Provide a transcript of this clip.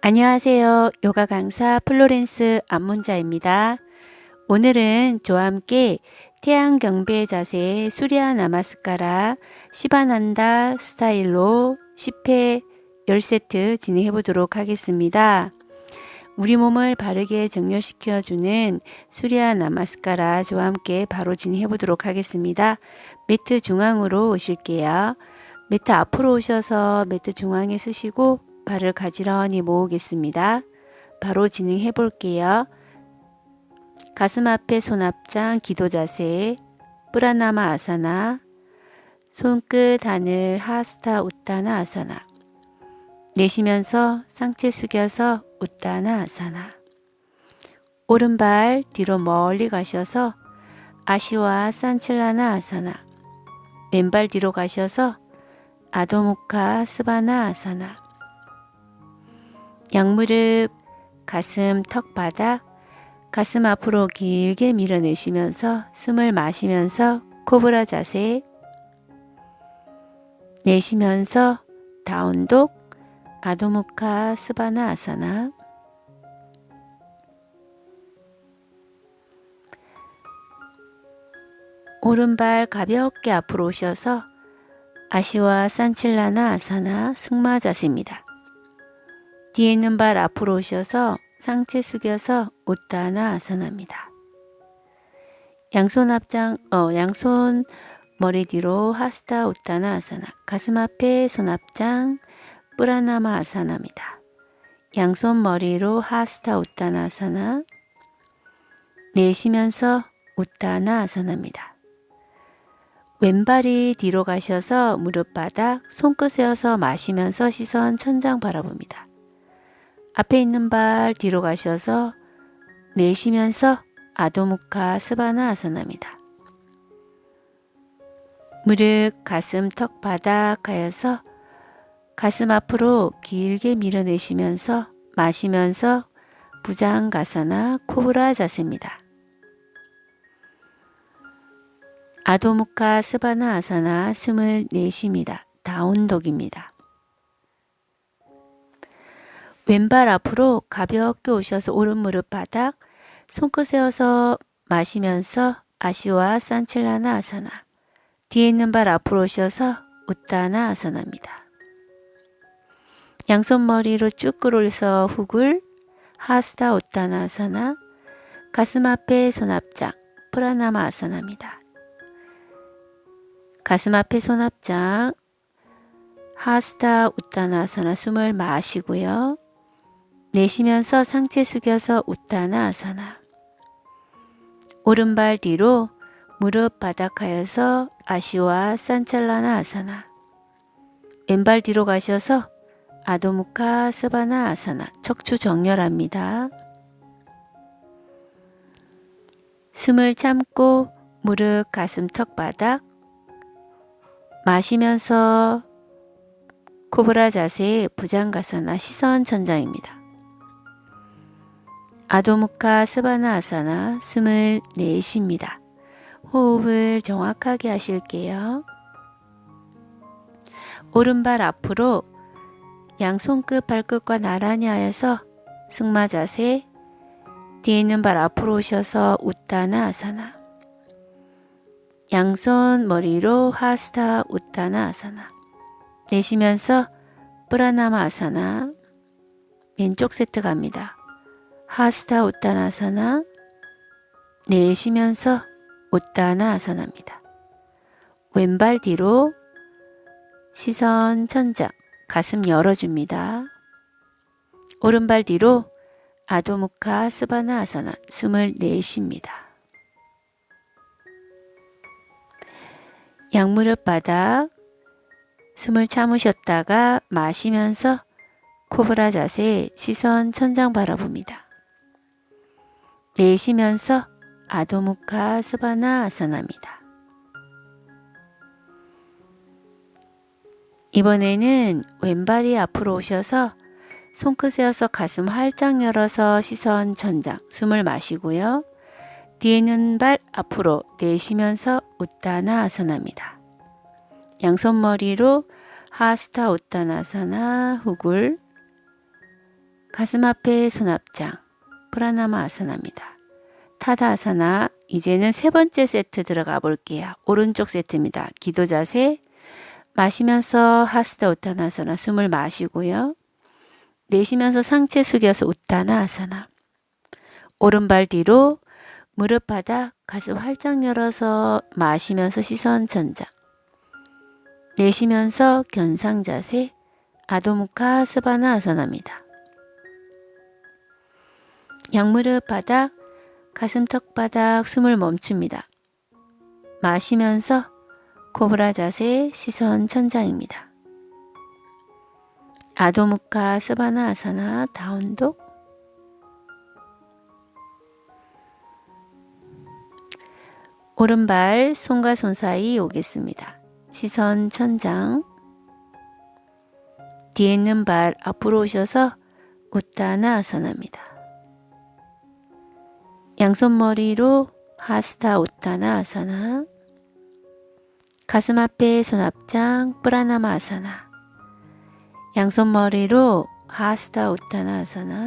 안녕하세요. 요가 강사 플로렌스 안문자입니다. 오늘은 저와 함께 태양 경배 자세 수리아 나마스카라 시바난다 스타일로 10회 10세트 진행해 보도록 하겠습니다. 우리 몸을 바르게 정렬시켜 주는 수리아 나마스카라 저와 함께 바로 진행해 보도록 하겠습니다. 매트 중앙으로 오실게요. 매트 앞으로 오셔서 매트 중앙에 쓰시고 발을 가지런히 모으겠습니다. 바로 진행해 볼게요. 가슴 앞에 손 앞장 기도 자세 뿌라나마 아사나 손끝 하늘 하스타 우타나 아사나 내쉬면서 상체 숙여서 우타나 아사나 오른발 뒤로 멀리 가셔서 아시와 산칠라나 아사나 왼발 뒤로 가셔서 아도무카 스바나 아사나 양무릎 가슴 턱 바닥 가슴 앞으로 길게 밀어내시면서 숨을 마시면서 코브라 자세 내쉬면서 다운독 아도무카 스바나 아사나 오른발 가볍게 앞으로 오셔서 아시와 산칠라나 아사나 승마 자세입니다. 뒤에 있는 발 앞으로 오셔서 상체 숙여서 우타나 아사나입니다. 양손 앞장, 어, 양손 머리 뒤로 하스타 우타나 아사나, 가슴 앞에 손 앞장 뿌라나마 아사나입니다. 양손 머리로 하스타 우타나 아사나, 내쉬면서 우타나 아사나입니다. 왼발이 뒤로 가셔서 무릎 바닥, 손끝 세워서 마시면서 시선 천장 바라봅니다. 앞에 있는 발 뒤로 가셔서 내쉬면서 아도무카 스바나 아사나입니다. 무릎, 가슴, 턱 바닥 하여서 가슴 앞으로 길게 밀어내시면서 마시면서 부장가사나 코브라 자세입니다. 아도무카 스바나 아사나 숨을 내쉽니다. 다운독입니다. 왼발 앞으로 가볍게 오셔서 오른 무릎 바닥, 손끝 세워서 마시면서 아시와 산칠라나 아사나. 뒤에 있는 발 앞으로 오셔서 우타나 아사나입니다. 양손 머리로 쭉 끌어올려서 훅을 하스타 우타나 아사나. 가슴 앞에 손 앞장 프라나마 아사나입니다. 가슴 앞에 손 앞장 하스타 우타나 아사나 숨을 마시고요. 내쉬면서 상체 숙여서 우타나 아사나. 오른발 뒤로 무릎 바닥하여서 아시와 산찰라나 아사나. 왼발 뒤로 가셔서 아도무카 스바나 아사나 척추 정렬합니다. 숨을 참고 무릎 가슴 턱 바닥 마시면서 코브라 자세 부장가사나 시선 천장입니다. 아도무카 스바나 아사나 숨을 내쉽니다. 호흡을 정확하게 하실게요. 오른발 앞으로 양손끝 발끝과 나란히 하여서 승마 자세 뒤에 있는 발 앞으로 오셔서 우타나 아사나 양손 머리로 하스타 우타나 아사나 내쉬면서 뿌라나마 아사나 왼쪽 세트 갑니다. 하스타 우타나사나 내쉬면서 우타나 아사나입니다. 왼발 뒤로 시선 천장 가슴 열어줍니다. 오른발 뒤로 아도무카 스바나 아사나 숨을 내쉽니다. 양무릎 바닥 숨을 참으셨다가 마시면서 코브라 자세 시선 천장 바라봅니다. 내쉬면서 아도무카 스바나 아사나입니다. 이번에는 왼발이 앞으로 오셔서 손끝 세워서 가슴 활짝 열어서 시선 전장 숨을 마시고요. 뒤에 있는 발 앞으로 내쉬면서 우타나 아사나입니다. 양손머리로 하스타 우타나사나 훅을 가슴 앞에 손 앞장 프라나마 아사나입니다. 타다 아사나 이제는 세 번째 세트 들어가 볼게요. 오른쪽 세트입니다. 기도 자세 마시면서 하스다 우타나 아사나 숨을 마시고요. 내쉬면서 상체 숙여서 우타나 아사나 오른발 뒤로 무릎 바닥 가슴 활짝 열어서 마시면서 시선 전장 내쉬면서 견상 자세 아도무카 스바나 아사나입니다. 양무릎 바닥 가슴턱 바닥 숨을 멈춥니다. 마시면서 코브라 자세 시선 천장입니다. 아도무카 스바나 아사나 다운독 오른발 손과 손 사이 오겠습니다. 시선 천장 뒤에 있는 발 앞으로 오셔서 우타나 아사나입니다. 양손머리로 하스타 우타나 아사나 가슴 앞에 손 앞장 뿌라나마 아사나 양손머리로 하스타 우타나 아사나